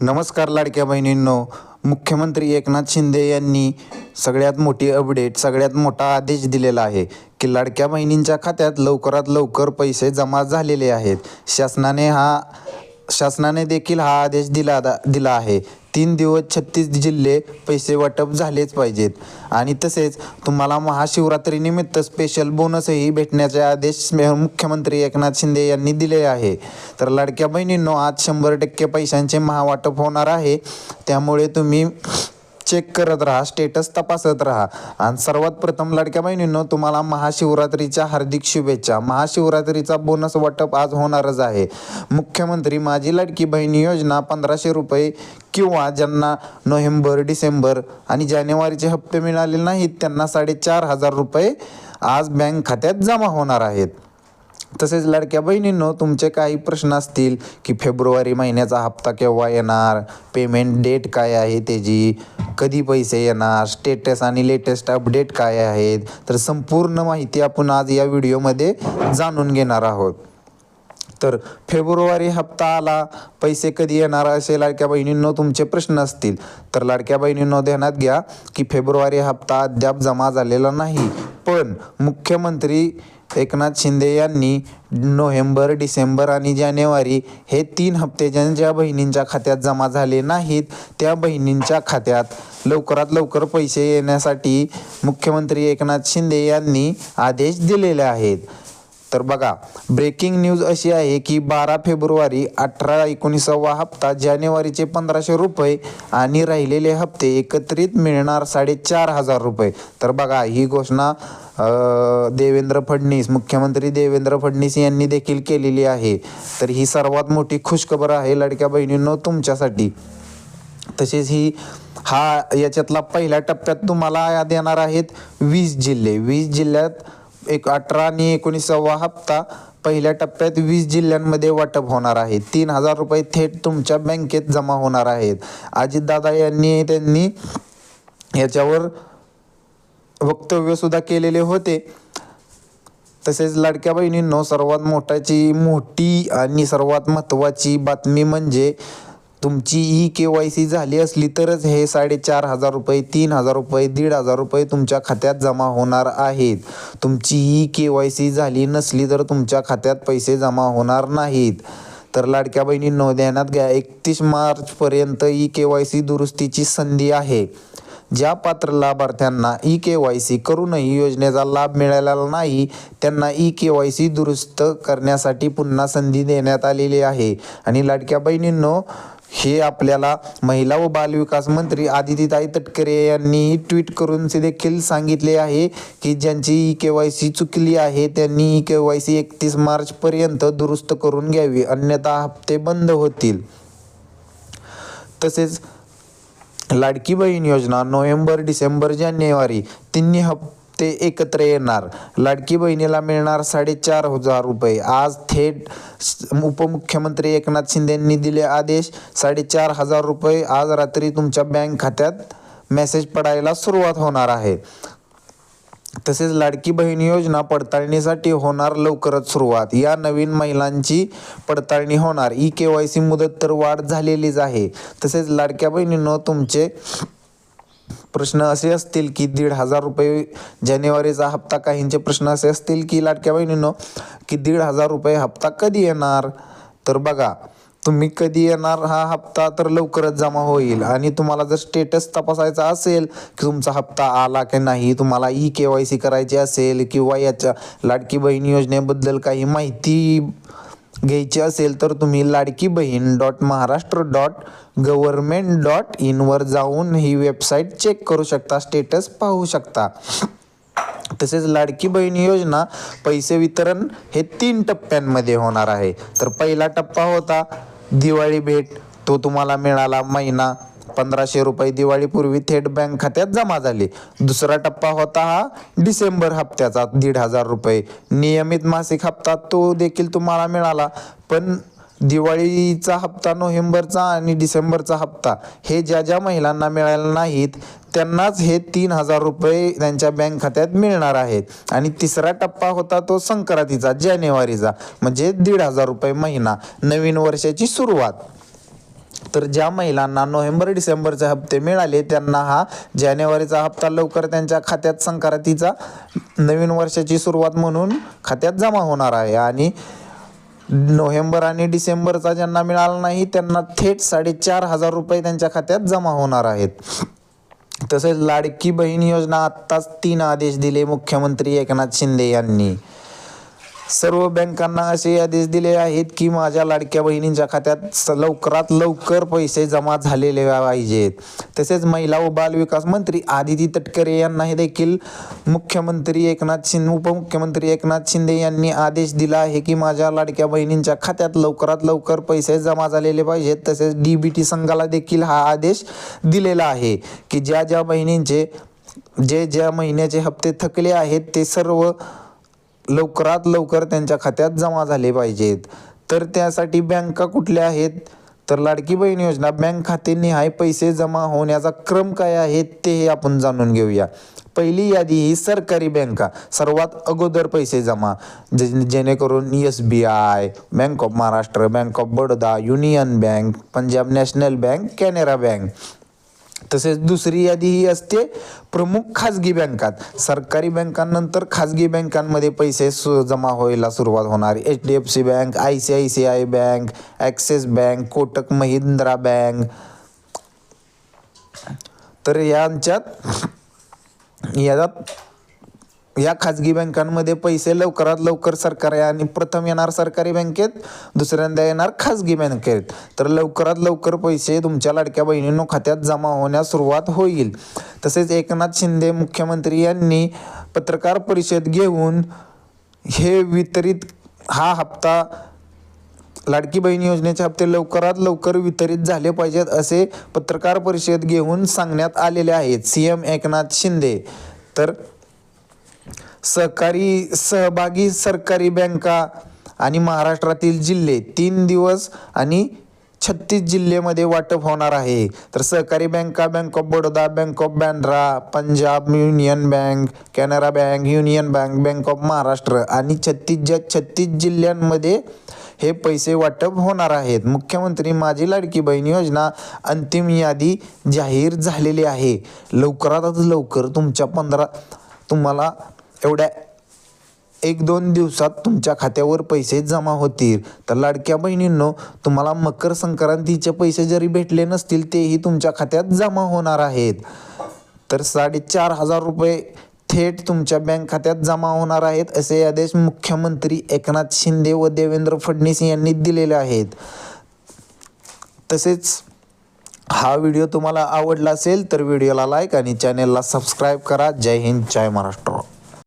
नमस्कार लाडक्या बहिणींनो. मुख्यमंत्री एकनाथ शिंदे यांनी सगळ्यात मोठी अपडेट सगळ्यात मोठा आदेश दिलेला आहे की लाडक्या बहिणींच्या खात्यात लवकरात लवकर पैसे जमा झालेले आहेत. शासनाने हा शासनाने देखील हा आदेश दिला दिला आहे. तीन दिवस छत्तीस जिल्हे पैसे वाटप झालेच पाहिजेत. आणि तसेच तुम्हाला महाशिवरात्रीनिमित्त स्पेशल बोनसही भेटण्याचे आदेश मुख्यमंत्री एकनाथ शिंदे यांनी दिले आहे. तर लाडक्या बहिणींनो आज शंभर टक्के पैशांचे महावाटप होणार आहे. त्यामुळे तुम्ही चेक करत राहा स्टेटस तपासत राहा. आणि सर्वात प्रथम लाडक्या बहिणींनो तुम्हाला महाशिवरात्रीच्या हार्दिक शुभेच्छा. महाशिवरात्रीचा बोनस वाटप आज होणारच आहे. मुख्यमंत्री माझी लाडकी बहिणी योजना पंधराशे रुपये किंवा ज्यांना नोव्हेंबर डिसेंबर आणि जानेवारीचे हप्ते मिळाले नाहीत त्यांना साडेचार हजार रुपये आज बँक खात्यात जमा होणार आहेत. तसेच लाडक्या बहिणींनो तुमचे काही प्रश्न असतील की फेब्रुवारी महिन्याचा हप्ता केव्हा येणार? पेमेंट डेट काय आहे त्याची? कधी पैसे येणार स्टेटस आणि लेटेस्ट अपडेट काय आहेत तर संपूर्ण माहिती आपण आज या व्हिडिओमध्ये जाणून घेणार आहोत. तर फेब्रुवारी हप्ता आला पैसे कधी येणार असे लाडक्या बहिणींनो तुमचे प्रश्न असतील. तर लाडक्या बहिणींनो ध्यानात घ्या की फेब्रुवारी हप्ता अद्याप जमा झालेला नाही पण मुख्यमंत्री एकनाथ शिंदे यांनी नोव्हेंबर डिसेंबर आणि जानेवारी हे तीन हप्ते ज्यांच्या ज्या बहिणींच्या खात्यात जमा झाले नाहीत त्या बहिणींच्या खात्यात लवकरात लवकर पैसे येण्यासाठी मुख्यमंत्री एकनाथ शिंदे यांनी आदेश दिलेले आहेत. तर बघा ब्रेकिंग न्यूज अशी आहे की बारा फेब्रुवारी अठरा एकोणीसावा हप्ता जानेवारीचे पंधराशे रुपये आणि राहिलेले हप्ते एकत्रित मिळणार साडेचार हजार रुपये. तर बघा ही घोषणा देवेंद्र फडणीस मुख्यमंत्री देवेंद्र फडणीस यांनी देखील केलेली आहे. तर ही सर्वात मोठी खुशखबर आहे लडक्या बहिणींनो तुमच्यासाठी. तसेच ही हा याच्यातला पहिल्या टप्प्यात तुम्हाला याद येणार आहेत वीस जिल्हे. वीस जिल्ह्यात एक अठरा आणि एकोणीसावा हप्ता पहिल्या टप्प्यात वीस जिल्ह्यांमध्ये वाटप होणार आहे. तीन हजार रुपये थेट तुमच्या बँकेत जमा होणार आहेत. अजितदादा यांनी त्यांनी याच्यावर वक्तव्यसुद्धा केलेले होते. तसेच लाडक्या बहिणींनो सर्वात मोठाची मोठी आणि सर्वात महत्त्वाची बातमी म्हणजे तुमची ई के वाय सी झाली असली तरच हे साडेचार हजार रुपये तीन हजार रुपये दीड हजार रुपये तुमच्या खात्यात जमा होणार आहेत. तुमची ई के वाय सी झाली नसली तर तुमच्या खात्यात पैसे जमा होणार नाहीत. तर लाडक्या बहिणींनो ध्यानात घ्या एकतीस मार्चपर्यंत ई के वाय सी दुरुस्तीची संधी आहे. ज्या पात्र लाभार्थ्यांना ई के वाय सी करूनही योजनेचा लाभ मिळालेला नाही त्यांना ई के वाय सी दुरुस्त करण्यासाठी पुन्हा संधी देण्यात आलेली आहे. आणि लाडक्या बहिणींनो हे आपल्याला महिला व बालविकास मंत्री आदितीताई तटकरे यांनी ट्विट करून देखील सांगितले आहे की ज्यांची ई के वाय सी चुकली आहे त्यांनी ई के वाय सी एकतीस मार्चपर्यंत दुरुस्त करून घ्यावी. अन्यथा हप्ते बंद होतील. तसेच लाडकी बहीण योजना नोव्हेंबर डिसेंबर जानेवारी तिन्ही ते एकत्र येणार. लाडकी बहिणीला मिळणार साडेचार हजार रुपये. आज थेट उपमुख्यमंत्री एकनाथ शिंदेंनी दिले आदेश. साडेचार हजार रुपये आज रात्री तुमच्या बँक खात्यात मेसेज पडायला सुरुवात होणार आहे. तसेच लाडकी बहीण योजना पडताळणीसाठी होणार लवकरच सुरुवात. या नवीन महिलांची पडताळणी होणार. ई के वाय सी मुदत तर वाढ झालेलीच आहे. तसेच लाडक्या बहिणींनो तुमचे प्रश्न असे असतील की दीड हजार रुपये जानेवारीचा हप्ता काहींचे प्रश्न असे असतील की लाडक्या बहिणींनो की दीड हजार रुपये हप्ता कधी येणार? तर बघा तुम्ही कधी येणार हा हप्ता तर लवकरच जमा होईल. आणि तुम्हाला जर स्टेटस तपासायचा असेल की तुमचा हप्ता आला की नाही तुम्हाला ई के वाय सी करायची असेल किंवा याच्या लाडकी बहीण योजनेबद्दल काही माहिती घ्यायची असेल तर तुम्ही Ladki Bahin dot Maharashtra dot government dot इनवर जाऊन ही वेबसाईट चेक करू शकता स्टेटस पाहू शकता. तसेच लाडकी बहीण योजना पैसे वितरण हे तीन टप्प्यांमध्ये होणार आहे. तर पहिला टप्पा होता दिवाळी भेट तो तुम्हाला मिळाला महिना. पंधराशे रुपये दिवाळीपूर्वी थेट बँक खात्यात जमा झाले. दुसरा टप्पा होता हा डिसेंबर हप्त्याचा दीड हजार रुपये. नियमित मासिक हप्ता तो देखील तुम्हाला मिळाला. पण दिवाळीचा हप्ता नोव्हेंबरचा आणि डिसेंबरचा हप्ता हे ज्या ज्या महिलांना मिळाले नाहीत त्यांनाच हे तीन हजार रुपये त्यांच्या बँक खात्यात मिळणार आहेत. आणि तिसरा टप्पा होता तो संक्रांतीचा जानेवारीचा म्हणजे दीड हजार रुपये महिना नवीन वर्षाची सुरुवात. तर ज्या महिलांना नोव्हेंबर डिसेंबरचे हप्ते मिळाले त्यांना हा जानेवारीचा हप्ता लवकर त्यांच्या खात्यात संक्रांतीचा नवीन वर्षाची सुरुवात म्हणून खात्यात जमा होणार आहे. आणि नोव्हेंबर आणि डिसेंबरचा ज्यांना मिळाला नाही त्यांना थेट साडेचार हजार रुपये त्यांच्या खात्यात जमा होणार आहेत. तसेच लाडकी बहीण योजना आत्ताच तीन आदेश दिले मुख्यमंत्री एकनाथ शिंदे यांनी. सर्व बँकांना असे आदेश दिले आहेत की माझ्या लाडक्या बहिणींच्या खात्यात स- लवकरात लवकर पैसे जमा झालेले पाहिजेत. तसेच महिला व बाल विकास मंत्री आदिती तटकरे यांनाही देखील मुख्यमंत्री एकनाथ शिंदे उपमुख्यमंत्री एकनाथ शिंदे यांनी आदेश दिला आहे की माझ्या लाडक्या बहिणींच्या खात्यात लवकरात लवकर पैसे जमा झालेले पाहिजेत. तसेच डी बी टी संघाला देखील हा आदेश दिलेला आहे की ज्या ज्या बहिणींचे जे ज्या महिन्याचे हप्ते थकले आहेत ते सर्व लवकरात लवकर त्यांच्या खात्यात जमा झाले पाहिजेत. तर त्यासाठी बँका कुठल्या आहेत? तर लाडकी बहीण योजना बँक खाते निहाय पैसे जमा होण्याचा क्रम काय आहे ते आपण जाणून घेऊया. पहिली यादी ही सरकारी बँका सर्वात अगोदर पैसे जमा जे जेणेकरून S B I bank of Maharashtra bank of Baroda union bank Punjab national bank Canara bank. तसेच दुसरी यादी ही असते प्रमुख खाजगी बँकात. सरकारी बँकांनंतर खाजगी बँकांमध्ये पैसे सु जमा व्हायला सुरुवात होणार. H D F C bank I C I C I bank axis bank Kotak Mahindra bank. तर यांच्यात याच्यात या खाजगी बँकांमध्ये पैसे लवकरात लवकर सरकारी आणि प्रथम येणार सरकारी बँकेत दुसऱ्यांदा येणार खाजगी बँकेत तर लवकरात लवकर पैसे तुमच्या लाडक्या बहिणींनो खात्यात जमा होण्यास सुरुवात होईल. तसेच एकनाथ शिंदे मुख्यमंत्री यांनी पत्रकार परिषद घेऊन हे वितरित हा हप्ता लाडकी बहीण योजनेचे हप्ते लवकरात लवकर वितरित झाले पाहिजेत असे पत्रकार परिषद घेऊन सांगण्यात आलेले आहेत. C M Eknath Shinde. तर सहकारी सहभागी सरकारी बँका आणि महाराष्ट्रातील जिल्हे तीन दिवस आणि छत्तीस जिल्ह्यामध्ये वाटप होणार आहे. तर सहकारी बँका bank of Baroda bank of Bandra Punjab union bank Canara bank union bank bank of Maharashtra आणि छत्तीस ज्या छत्तीस जिल्ह्यांमध्ये हे पैसे वाटप होणार आहेत. मुख्यमंत्री माझी लाडकी बहीण योजना अंतिम यादी जाहीर झालेली आहे. लवकरातच लवकर तुमच्या पंधरा तुम्हाला एवढ्या एक दोन दिवसात तुमच्या खात्यावर पैसे जमा होतील. तर लाडक्या बहिणींनो तुम्हाला मकर संक्रांतीचे पैसे जरी भेटले नसतील तेही तुमच्या खात्यात जमा होणार आहेत. तर साडेचार हजार रुपये थेट तुमच्या बँक खात्यात जमा होणार आहेत असे आदेश मुख्यमंत्री एकनाथ शिंदे व देवेंद्र फडणवीस यांनी दिलेले आहेत. तसेच हा व्हिडिओ तुम्हाला आवडला असेल तर व्हिडिओला लाईक आणि चॅनेलला सबस्क्राईब करा. जय हिंद जय महाराष्ट्र.